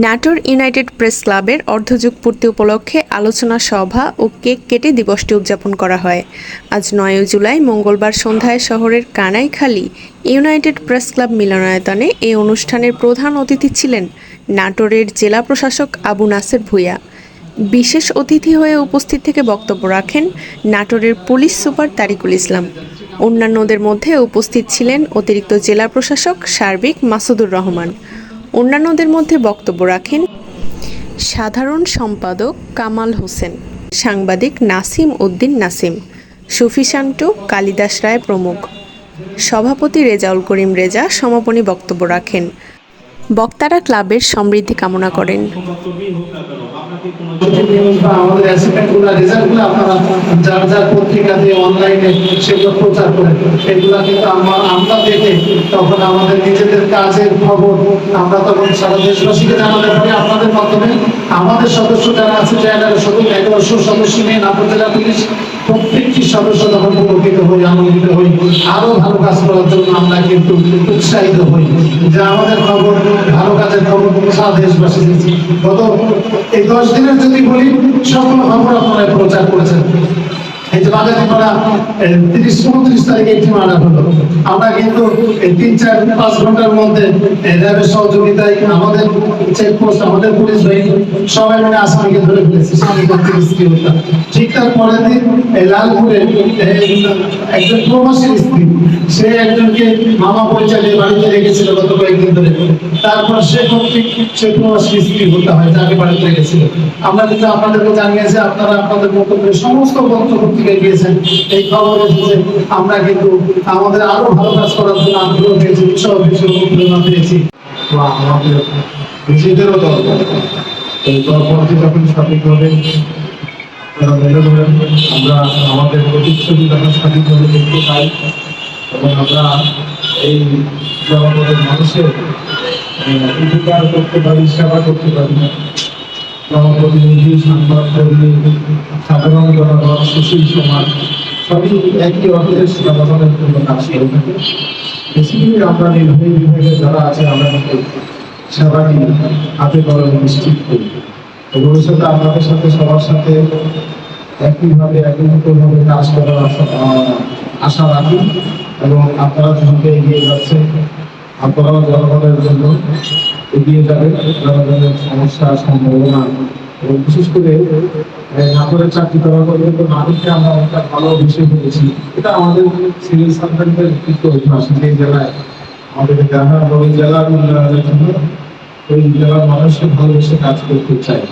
Natore United press ক্লাবের অর্ধযুগ পূর্তি উপলক্ষে আলোচনা সভা ও কেক কেটে দিবসটি উদযাপন করা হয়। আজ নয় জুলাই, মঙ্গলবার সন্ধ্যায় শহরের কানাইখালী ইউনাইটেড প্রেস ক্লাব মিলনায়তনে এই অনুষ্ঠানের প্রধান অতিথি ছিলেন নাটোরের জেলা প্রশাসক আবু নাসের ভূঁইয়া। বিশেষ অতিথি হয়ে উপস্থিত থেকে বক্তব্য রাখেন নাটোরের পুলিশ সুপার তারিকুল ইসলাম। অন্যান্যদের মধ্যে উপস্থিত ছিলেন অতিরিক্ত জেলা প্রশাসক সার্বিক মাসুদুর রহমান। অন্যান্যদের মধ্যে বক্তব্য রাখেন সাধারণ সম্পাদক কামাল হোসেন, সাংবাদিক নাসিম উদ্দিন নাসিম, সুফি শান্টু কালিদাস রায় প্রমুখ। সভাপতি রেজাউল করিম রেজা সমাপনী বক্তব্য রাখেন। বক্তারা ক্লাবের সমৃদ্ধি কামনা করেন। যার যার অনলাইনে সেগুলো প্রচার এগুলা কিন্তু দেখে তখন আমাদের নিজেদের কাজের খবর, আমরা তখন সারা আমাদের সদস্য যারা আছে, যে এগারোশো এগারোশো সদস্য নিয়ে নাটোর জেলা পুলিশ প্রত্যেকটি সদস্য তখন উপকৃত হই, আনন্দিত হই, আরও ভালো কাজ করার জন্য আমরা কিন্তু উৎসাহিত হই যে আমাদের খবর ভালো কাজের খবর সারা দেশবাসী গত এই দশ দিনের যদি বলি, সকল খবর আপনারা প্রচার করেছেন। এই যে বাজাতিপাড়া তিরিশ, উনত্রিশ তারিখে একটি মারা হলো। আমরা কিন্তু তিন, চার, পাঁচ ঘণ্টার মধ্যে র্যাবের সহযোগিতায় আমাদের চেকপোস্ট আমাদের পুলিশ বাহিনী সবাই মিলে আসামিকে ধরে ফেলেছি, স্বামী কর্তৃক স্ত্রী হত্যা ঠিক তার পরের দিন লালপুরে একজন প্রবাসীর স্ত্রী, সে একজনকে মামা পরিচয় দিয়ে বাড়িতে রেখেছিল গত কয়েকদিন ধরে। তারপর সে কর্তৃক সে প্রবাসী স্ত্রী হত্যা হয়, যাকে বাড়িতে রেখেছিল। আমরা কিন্তু আপনাদেরকে জানিয়েছি, আপনারা আপনাদের বক্তব্যে সমস্ত পত্র পত্রিকায় দিয়েছেন এই খবর এসেছে। আমরা কিন্তু আমাদের আরও ভালো কাজ করার জন্য আগ্রহ পেয়েছি, উৎসাহ পেয়েছি অনুপ্রেরণা পেয়েছি। বা দরকার এই যখন তারা আমরা আমাদের যখন দেখতে পাই, এবং আমরা এই উপকার করতে পারি, সেবা করতে পারি সাধারণ জনগণ, সুশীল সমাজ, সবই একই অর্থের জনগণের জন্য কাজ করে থাকে। বেসিক্যালি আমরা নির্বাহী বিভাগে যারা আছে, আমরা সেবাটি হাতে কলমে নিশ্চিত করি। ভবিষ্যতে আপনাদের সাথে, সবার সাথে একইভাবে, একীভূতভাবে কাজ করার আশা রাখি। এবং আপনারা যেভাবে এগিয়ে যাচ্ছেন, আপনারাও জনগণের জন্য এগিয়ে যাবেন, জনগণের সমস্যা, সম্ভাবনা এবং বিশেষ করে নাগরের চাকরি করার পর কিন্তু নাগরিককে আমরা অনেকটা ভালো বিষয় পেয়েছি এটা আমাদের সিভিল সার্ভেন্টের কিন্তু অভ্যাস এই জেলায়, আমাদের ওই জেলার উন্নয়নের জন্য ওই জেলার মানুষকে ভালোবেসে কাজ করতে চাই